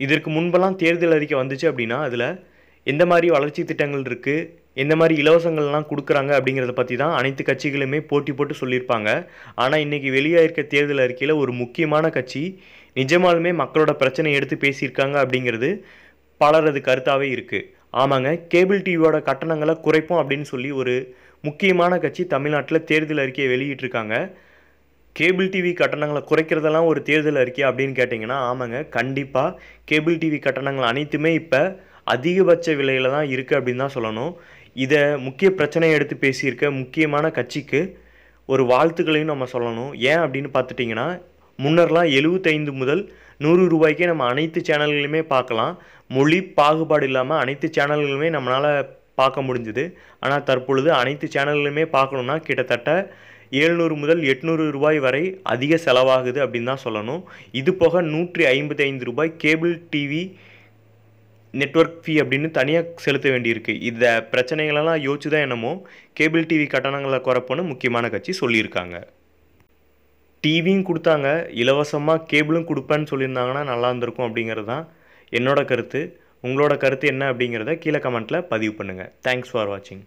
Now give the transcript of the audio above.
இதற்கு முன்பெல்லாம் தேர்தல் அறிக்கை வந்துச்சு அப்படின்னா அதில் எந்த மாதிரி வளர்ச்சி திட்டங்கள் இருக்குது எந்த மாதிரி இலவசங்கள்லாம் கொடுக்குறாங்க அப்படிங்கிறத பற்றி தான் அனைத்து கட்சிகளுமே போட்டி போட்டு சொல்லியிருப்பாங்க. ஆனால் இன்றைக்கி வெளியாகிருக்க தேர்தல் அறிக்கையில் ஒரு முக்கியமான கட்சி நிஜமாலுமே மக்களோட பிரச்சனை எடுத்து பேசியிருக்காங்க அப்படிங்கிறது பலரது கருத்தாகவே இருக்குது ஆமாங்க கேபிள் டிவியோட கட்டணங்களை குறைப்போம் அப்படின்னு சொல்லி ஒரு முக்கியமான கட்சி தமிழ்நாட்டில் தேர்தல் அறிக்கையை வெளியிட்டிருக்காங்க. கேபிள் டிவி கட்டணங்களை குறைக்கிறதெல்லாம் ஒரு தேர்தல் அறிக்கை அப்படின்னு கேட்டிங்கன்னா ஆமாங்க கண்டிப்பாக கேபிள் டிவி கட்டணங்கள் அனைத்துமே இப்போ அதிகபட்ச விலையில் தான் இருக்குது அப்படின்னு தான் சொல்லணும். இதை முக்கிய பிரச்சனையை எடுத்து பேசியிருக்க முக்கியமான கட்சிக்கு ஒரு வாழ்த்துக்களையும் நம்ம சொல்லணும். ஏன் அப்படின்னு பார்த்துட்டிங்கன்னா முன்னர்லாம் எழுபத்தைந்து முதல் நூறு ரூபாய்க்கே நம்ம அனைத்து சேனல்களுமே பார்க்கலாம். மொழி பாகுபாடு இல்லாமல் அனைத்து சேனல்களுமே நம்மளால் பார்க்க முடிஞ்சுது. ஆனால் தற்பொழுது அனைத்து சேனல்களுமே பார்க்கணுன்னா கிட்டத்தட்ட ஏழ்நூறு முதல் எட்நூறு ரூபாய் வரை அதிக செலவாகுது அப்படின்னு தான் சொல்லணும். இது போக நூற்றி ஐம்பத்தி ஐந்து ரூபாய் கேபிள் டிவி நெட்வொர்க் ஃபீ அப்படின்னு தனியாக செலுத்த வேண்டியிருக்கு. இந்த பிரச்சனைகளெல்லாம் யோசிச்சு தான் என்னமோ கேபிள் டிவி கட்டணங்களை குறைப்போன்னு முக்கியமான கட்சி சொல்லியிருக்காங்க. டிவியும் கொடுத்தாங்க. இலவசமாக கேபிளும் கொடுப்பேன்னு சொல்லியிருந்தாங்கன்னா நல்லா இருந்திருக்கும் அப்படிங்கிறது தான் என்னோட கருத்து. உங்களோட கருத்து என்ன அப்படிங்கிறத கீழே கமெண்ட்டில் பதிவு பண்ணுங்கள் தேங்க்ஸ் ஃபார் வாட்சிங்